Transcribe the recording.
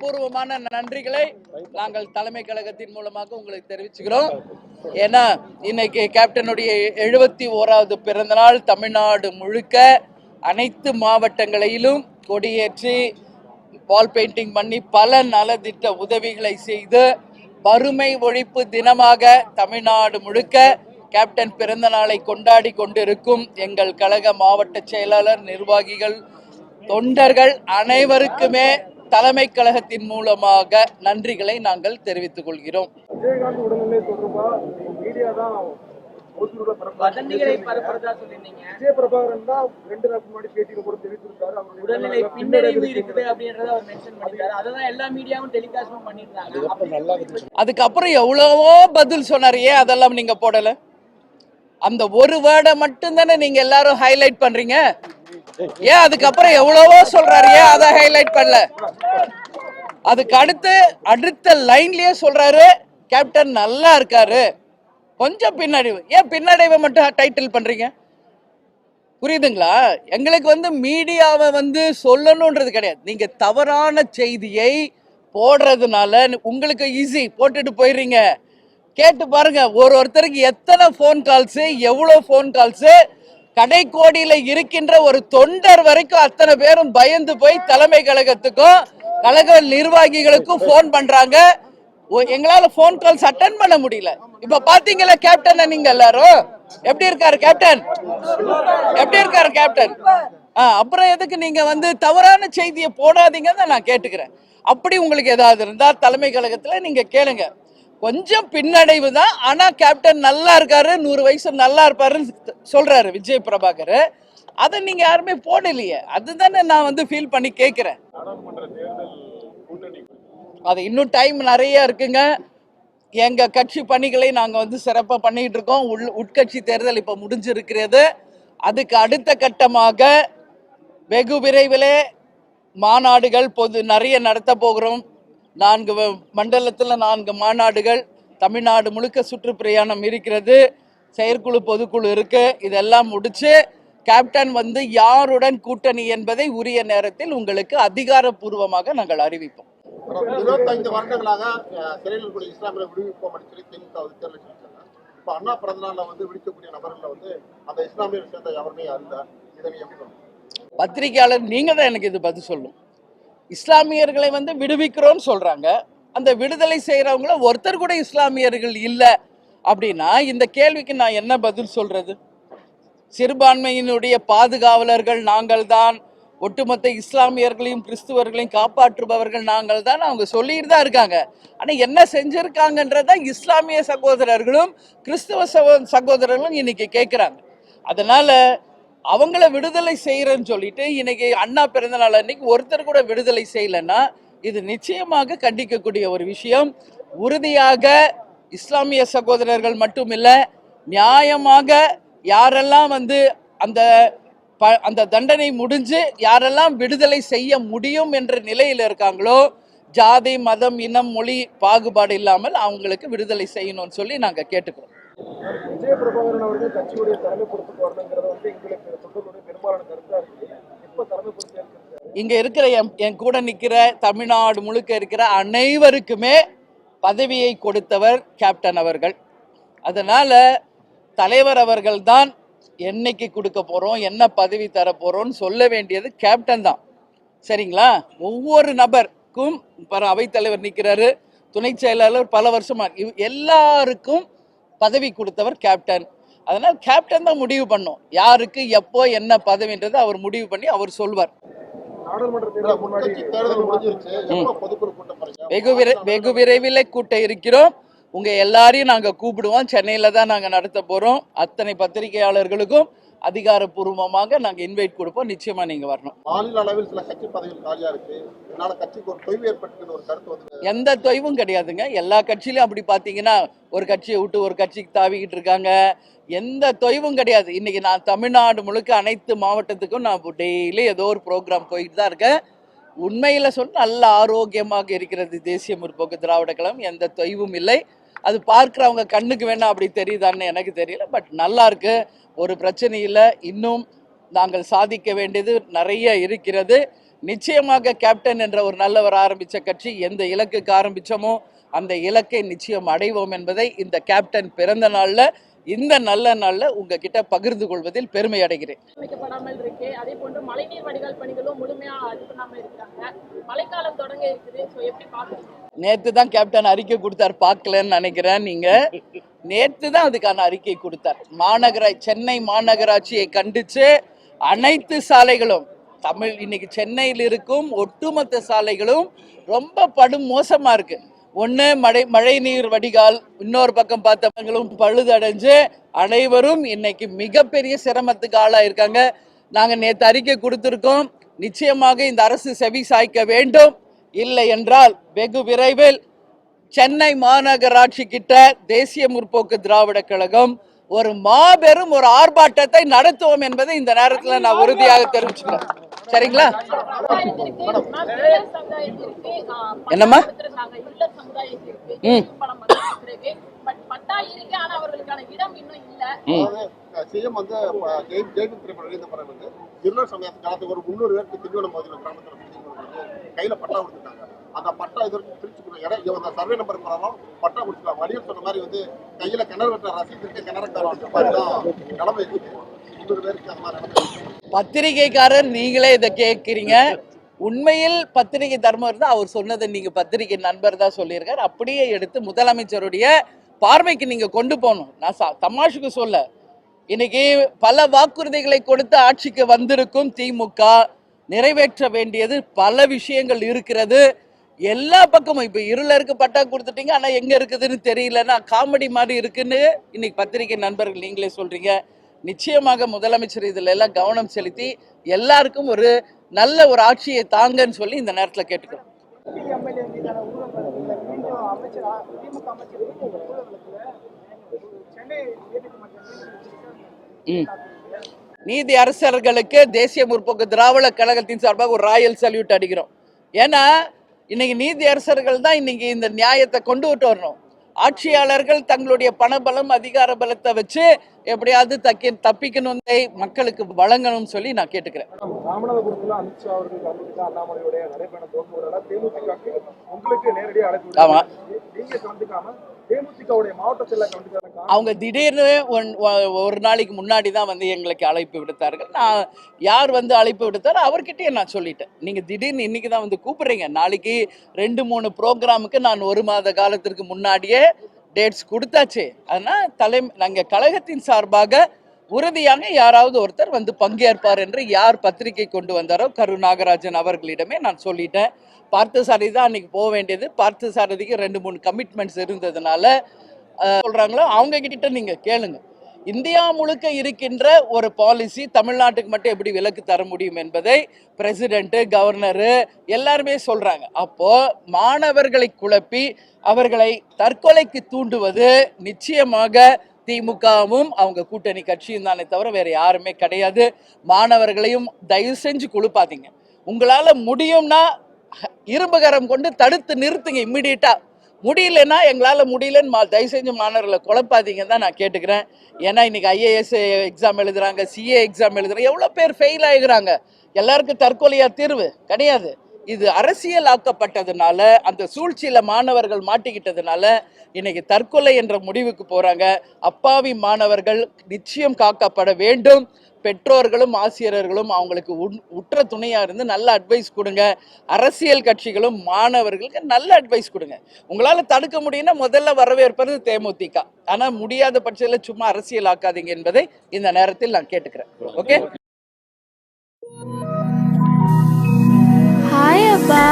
மனப்பூர்வமான நன்றிகளை நாங்கள் தலைமை கழகத்தின் மூலமாக உங்களுக்கு தெரிவிச்சுக்கிறோம். ஏன்னா இன்னைக்கு கேப்டனுடைய எழுபத்தி ஓராவது பிறந்தநாள் தமிழ்நாடு முழுக்க அனைத்து மாவட்டங்களிலும் கொடியேற்றி வால் பெயிண்டிங் பண்ணி பல நலத்திட்ட உதவிகளை செய்து வறுமை ஒழிப்பு தினமாக தமிழ்நாடு முழுக்க கேப்டன் பிறந்த நாளை கொண்டாடி கொண்டிருக்கும் எங்கள் கழக மாவட்ட செயலாளர் நிர்வாகிகள் தொண்டர்கள் அனைவருக்குமே தலைமை கழகத்தின் மூலமாக நன்றிகளை நாங்கள் தெரிவித்துக் கொள்கிறோம். அதுக்கப்புறம் எவ்வளவோ பதில் சொன்னார். ஏன் அதெல்லாம் நீங்க போடல? அந்த ஒரு வேர்டை மட்டும் தானே நீங்க எல்லாரும் ஹைலைட் பண்றீங்க? ஏன் அதுக்கப்புறம் எவ்வளவோ சொல்றாரு? ஏன் அதை ஹைலைட் பண்ணல? அதுக்கு அடுத்து அடுத்த லைன்லயே சொல்றாரு கேப்டன் நல்லா இருக்காரு. கொஞ்சம் பின்னடைவு. ஏன் பின்னடைவை மட்டும் டைட்டில் பண்றீங்க? புரியுதுங்களா? எங்களுக்கு வந்து மீடியாவை வந்து சொல்லணுன்றது கிடையாது. நீங்க தவறான செய்தியை போடுறதுனால உங்களுக்கு ஈஸி போட்டுட்டு போயிடுறீங்க. கேட்டு பாருங்க. ஒரு ஒருத்தருக்கு எத்தனை ஃபோன் கால்ஸு எவ்வளோ ஃபோன் கால்ஸு கடை கோடியில இருக்கின்ற ஒரு தொண்டர் வரைக்கும் அத்தனை பேரும் பயந்து போய் தலைமை கழகத்துக்கும் கழக நிர்வாகிகளுக்கும் ஃபோன் பண்றாங்க. ஓ, எங்களால ஃபோன் கால்ஸ் அட்டன் பண்ண முடியல. இப்ப பாத்தீங்களா கேப்டன் நீங்க எல்லாரும்? எப்படி இருக்காரு கேப்டன் எப்படி இருக்காரு கேப்டன் ஆ, அப்புறம் எதுக்கு நீங்க வந்து தவறான செய்தியை போடாதீங்கன்னு தான் நான் கேட்டுக்கிறேன். அப்படி உங்களுக்கு ஏதாவது இருந்தா தலைமை கழகத்துல நீங்க கேளுங்க. கொஞ்சம் பின்னடைவு தான். ஆனா கேப்டன் நல்லா இருக்காரு நூறு வயசு நல்லா இருப்பாருன்னு சொல்றாரு விஜய் பிரபாகர். அதை நீங்க யாருமே போடலையே. அதுதானே நான் வந்து ஃபீல் பண்ணி கேட்கிறேன் அது இன்னும் டைம் நிறைய இருக்குங்க. எங்க கட்சி பணிகளை நாங்க வந்து சிறப்பா பண்ணிட்டு இருக்கோம். உள் உட்கட்சி தேர்தல் இப்ப முடிஞ்சிருக்கிறது. அதுக்கு அடுத்த கட்டமாக வெகு விரைவிலே மாநாடுகள் பொது நிறைய நடத்த போகிறோம். நான்கு மண்டலத்துல நான்கு மாநாடுகள் தமிழ்நாடு முழுக்க சுற்றுப்பிரயாணம் இருக்கிறது. செயற்குழு பொதுக்குழு இருக்கு. இதெல்லாம் முடிச்சு கேப்டன் வந்து யாருடன் கூட்டணி என்பதை உரிய நேரத்தில் உங்களுக்கு அதிகாரப்பூர்வமாக நாங்கள் அறிவிப்போம். இருபத்தைந்து வருடங்களாக சிறையில் விடுவிப்போம் சொல்லி திமுக இப்போ அண்ணா பிறந்தநாள்ல வந்து விடுவிக்கக்கூடிய நபர்களை வந்து அந்த இஸ்லாமியரை சேர்ந்த இதை எப்படி சொல்றீங்க? பத்திரிகையாளர் நீங்க தான் எனக்கு இது பதில் சொல்லணும். இஸ்லாமியர்களை வந்து விடுவிக்கிறோம்னு சொல்கிறாங்க அந்த விடுதலை செய்கிறவங்கள ஒருத்தர் கூட இஸ்லாமியர்கள் இல்லை அப்படின்னா இந்த கேள்விக்கு நான் என்ன பதில் சொல்கிறது சிறுபான்மையினுடைய பாதுகாவலர்கள் நாங்கள் தான் ஒட்டுமொத்த இஸ்லாமியர்களையும் கிறிஸ்துவர்களையும் காப்பாற்றுபவர்கள் நாங்கள் தான் அவங்க சொல்லிட்டு தான் இருக்காங்க. ஆனால் என்ன செஞ்சிருக்காங்கன்றத இஸ்லாமிய சகோதரர்களும் கிறிஸ்துவ சகோ- சகோதரர்களும் இன்னைக்கு கேட்குறாங்க அதனால அவங்கள விடுதலை செய்யறேன்னு சொல்லிட்டு இன்னைக்கு அண்ணா பிறந்தநாள் அன்னைக்கு ஒருத்தர் கூட விடுதலை செய்யலைன்னா இது நிச்சயமாக கண்டிக்கக்கூடிய ஒரு விஷயம். உறுதியாக இஸ்லாமிய சகோதரர்கள் மட்டும் இல்லை நியாயமாக யாரெல்லாம் வந்து அந்த ப- அந்த தண்டனை முடிஞ்சு யாரெல்லாம் விடுதலை செய்ய முடியும் என்ற நிலையில் இருக்காங்களோ ஜாதி மதம் இனம் மொழி பாகுபாடு இல்லாமல் அவங்களுக்கு விடுதலை செய்யணும்னு சொல்லி நாங்கள் கேட்டுக்கிறோம். விஜய பிரபாகரன் அவர்கள் கட்சியுடைய தலைமை பொறுப்புக்கு வரணுங்கிறது வந்து எங்களுக்கு தொண்டர்களுடைய பெரும்பாலான கருத்தா இருக்கு. இப்ப தலைமை பொறுப்பு ஏற்கிறது இங்க இருக்கிற என் என் கூட நிக்கிற தமிழ்நாடு முழுக்க இருக்கிற அனைவருக்குமே பதவியை கொடுத்தவர் கேப்டன் அவர்கள். அதனால தலைவர் அவர்கள் தான் என்னைக்கு கொடுக்க போறோம் என்ன பதவி தர போறோம்னு சொல்ல வேண்டியது கேப்டன் தான். சரிங்களா? ஒவ்வொரு நபருக்கும் அவைத்தலைவர் நிற்கிறாரு துணை செயலாளர் பல வருஷமா எல்லாருக்கும் பதவி கொடுத்தவர் கேப்டன் அதனால் கேப்டன் தான் முடிவு பண்ணும். யாருக்கு எப்போ என்ன பதவின்றதை அவர் முடிவு பண்ணி அவர் சொல்வார். வெகு விரை வெகு விரைவில் கூட்ட இருக்கிறோம். உங்க எல்லாரையும் நாங்க கூப்பிடுவோம். சென்னையில தான் நாங்க நடத்த போறோம். அத்தனை பத்திரிகையாளர்களுக்கும் அதிகாரப்பூர்வமாக நாங்க இன்வைட் கொடுப்போம். நிச்சயமா நீங்க வரணும். மாநில அளவில் சில கட்சி பதவிகள் காலியா இருக்கு. இதனால கட்சிக்கு ஒரு தொய்வு ஏற்பட்டு ஒரு கருத்து வந்து எந்த தொய்வும் கிடையாதுங்க. எல்லா கட்சியிலும் அப்படி பார்த்தீங்கன்னா ஒரு கட்சியை விட்டு ஒரு கட்சிக்கு தாவிக்கிட்டு இருக்காங்க. எந்த தொய்வும் கிடையாது. இன்னைக்கு நான் தமிழ்நாடு முழுக்க அனைத்து மாவட்டத்துக்கும் நான் டெய்லி ஏதோ ஒரு ப்ரோக்ராம் போயிட்டு தான் இருக்கேன். உண்மையில் சொன்ன நல்ல ஆரோக்கியமாக இருக்கிறது தேசிய முற்போக்கு திராவிட கழகம். எந்த தொய்வும் இல்லை. அது பார்க்குறவங்க கண்ணுக்கு வேணா அப்படி தெரியுதான்னு எனக்கு தெரியல. பட் நல்லா இருக்கு. ஒரு பிரச்சனை இல்லை இன்னும் நாங்கள் சாதிக்க வேண்டியது நிறைய இருக்கிறது. நிச்சயமாக கேப்டன் என்ற ஒரு நல்லவர் ஆரம்பித்த கட்சி எந்த இலக்குக்கு ஆரம்பிச்சோமோ அந்த இலக்கை நிச்சயம் அடைவோம் என்பதை இந்த கேப்டன் பிறந்த நாள்ல இந்த நல்ல நாள்ல உங்ககிட்ட பகிர்ந்து கொள்வதில் பெருமை அடைகிறேன். நேத்து தான் கேப்டன் அறிக்கை கொடுத்தார். பார்க்கலன்னு நினைக்கிறேன் நீங்க. நேற்று தான் அதுக்கான அறிக்கை கொடுத்தார். மாநகரா சென்னை மாநகராட்சியை கண்டித்து அனைத்து சாலைகளும் தமிழ் இன்னைக்கு சென்னையில் இருக்கும் ஒட்டுமொத்த சாலைகளும் ரொம்ப படும் மோசமாக இருக்குது ஒன்று மழை மழை நீர் வடிகால் இன்னொரு பக்கம் பார்த்தவங்களும் பழுதடைஞ்சு அனைவரும் இன்னைக்கு மிகப்பெரிய சிரமத்துக்கு ஆளாயிருக்காங்க. நாங்கள் நேற்று அறிக்கை கொடுத்துருக்கோம். நிச்சயமாக இந்த அரசு செவி சாய்க்க வேண்டும். இல்லை என்றால் வெகு விரைவில் சென்னை மாநகராட்சி கிட்ட தேசிய முற்போக்கு திராவிட கழகம் ஒரு மாபெரும் ஒரு ஆர்ப்பாட்டத்தை நடத்துவோம் என்பதை இந்த நேரத்தில் நான் உறுதியாக தெரிவிச்சுக்கிறேன் சரிங்களா என்னம்மா? ம். கையில பட்டா கொடுத்துருக்காங்க அந்த பட்டா இது வரைக்கும் பிரிச்சு கொடுக்க இடம் இவங்க சர்வே நம்பர் போனாலும் பட்டா கொடுத்துருக்காங்க. வடிவில் சொன்ன மாதிரி வந்து கையில கிணறு வெட்ட ரசீது இருக்க. கிணறுக்காரன் மாதிரி தான் நிலைமை இருக்குது பேருக்கு அந்த மாதிரி பத்திரிகைக்காரர் நீங்களே இதை கேட்குறீங்க. உண்மையில் பத்திரிகை தர்மம் இருந்தால் அவர் சொன்னதை நீங்கள் பத்திரிகை நண்பர் தான் சொல்லியிருக்கார். அப்படியே எடுத்து முதலமைச்சருடைய பார்வைக்கு நீங்கள் கொண்டு போகணும். நான் தமாஷுக்கு சொல்ல. இன்னைக்கு பல வாக்குறுதிகளை கொடுத்து ஆட்சிக்கு வந்திருக்கும் திமுக நிறைவேற்ற வேண்டியது பல விஷயங்கள் இருக்கிறது. எல்லா பக்கமும். இப்போ இருளருக்கு பட்டா கொடுத்துட்டீங்க ஆனால் எங்கே இருக்குதுன்னு தெரியலன்னா காமெடி மாதிரி இருக்குன்னு இன்னைக்கு பத்திரிகை நண்பர்கள் நீங்களே சொல்றீங்க. நிச்சயமாக முதலமைச்சர் இதில் எல்லாம் கவனம் செலுத்தி எல்லாருக்கும் ஒரு நல்ல ஒரு ஆட்சியை தாங்கன்னு சொல்லி இந்த நேரத்தில் கேட்டுக்கிறோம். ம். நீதி அரசர்களுக்கு தேசிய முற்போக்கு திராவிட கழகத்தின் சார்பாக ஒரு ராயல் சல்யூட் அடிக்கிறோம். ஏன்னா இன்னைக்கு நீதி அரசர்கள் தான் இன்னைக்கு இந்த நியாயத்தை கொண்டு விட்டு வரணும் ஆட்சியாளர்கள் தங்களுடைய பணபலம் அதிகார பலத்தை வச்சு எப்படியாவது தக்கி தப்பிக்கணும் மக்களுக்கு வழங்கணும்னு சொல்லி நான் கேட்டுக்கிறேன் ஆமா. அவங்க திடீர்னு ஒன்- ஒரு நாளைக்கு முன்னாடி தான் வந்து எங்களுக்கு அழைப்பு விடுத்தார்கள். நான் யார் வந்து அழைப்பு விடுத்தாரோ அவர்கிட்டயே நான் சொல்லிட்டேன். நீங்கள் திடீர்னு இன்றைக்கி தான் வந்து கூப்பிட்றீங்க. நாளைக்கு ரெண்டு மூணு ப்ரோக்ராமுக்கு நான் ஒரு மாத காலத்திற்கு முன்னாடியே டேட்ஸ் கொடுத்தாச்சு. அதனால் தலை நாங்கள் கழகத்தின் சார்பாக உறுதியாக யாராவது ஒருத்தர் வந்து பங்கேற்பார் என்று யார் பத்திரிகை கொண்டு வந்தாரோ கரு நாகராஜன் அவர்களிடமே நான் சொல்லிட்டேன். பார்த்தசாரதி தான் அன்னைக்கு போக வேண்டியது. பார்த்தசாரதிக்கு ரெண்டு மூணு கமிட்மெண்ட்ஸ் இருந்ததுனால சொல்கிறாங்களோ சொல்றாங்களோ அவங்க கிட்ட நீங்க கேளுங்க. இந்தியா முழுக்க இருக்கின்ற ஒரு பாலிசி தமிழ்நாட்டுக்கு மட்டும் எப்படி விலக்கு தர முடியும் என்பதை பிரசிடென்ட்டு கவர்னரு எல்லாருமே சொல்கிறாங்க அப்போது மாணவர்களை குழப்பி அவர்களை தற்கொலைக்கு தூண்டுவது நிச்சயமாக திமுகவும் அவங்க கூட்டணி கட்சியும் தானே தவிர வேறு யாருமே கிடையாது. மாணவர்களையும் தயவு செஞ்சு குழுப்பாதீங்க. உங்களால் முடியும்னா இரும்புகரம் கொண்டு தடுத்து நிறுத்துங்க இம்மிடியட்டாக முடியலன்னா எங்களால் முடியலன்னு மா தயவு செஞ்சு மாணவர்களை குழப்பாதீங்கன்னு தான் நான் கேட்டுக்கிறேன். ஏன்னா இன்றைக்கி ஐஏஎஸ் எக்ஸாம் எழுதுகிறாங்க சிஏ எக்ஸாம் எழுதுகிறாங்க எவ்வளோ பேர் ஃபெயில் ஆகிறாங்க எல்லாருக்கும் தற்கொலையாக தீர்வு? கிடையாது. இது அரசியல் ஆக்கப்பட்டதுனால அந்த சூழ்ச்சியில் மாணவர்கள் மாட்டிக்கிட்டதுனால இன்னைக்கு தற்கொலை என்ற முடிவுக்கு போகிறாங்க அப்பாவி மாணவர்கள் நிச்சயம் காக்கப்பட வேண்டும். பெற்றோர்களும் ஆசிரியர்களும் அவங்களுக்கு உற்ற துணையாக இருந்து நல்ல அட்வைஸ் கொடுங்க. அரசியல் கட்சிகளும் மாணவர்களுக்கு நல்ல அட்வைஸ் கொடுங்க. உங்களால் தடுக்க முடியும்னா முதல்ல வரவேற்பது தேமுதிக. ஆனால் முடியாத பட்சத்தில் சும்மா அரசியல் ஆக்காதீங்க என்பதை இந்த நேரத்தில் நான் கேட்டுக்கிறேன். ஓகே? ஹாய் அப்பா.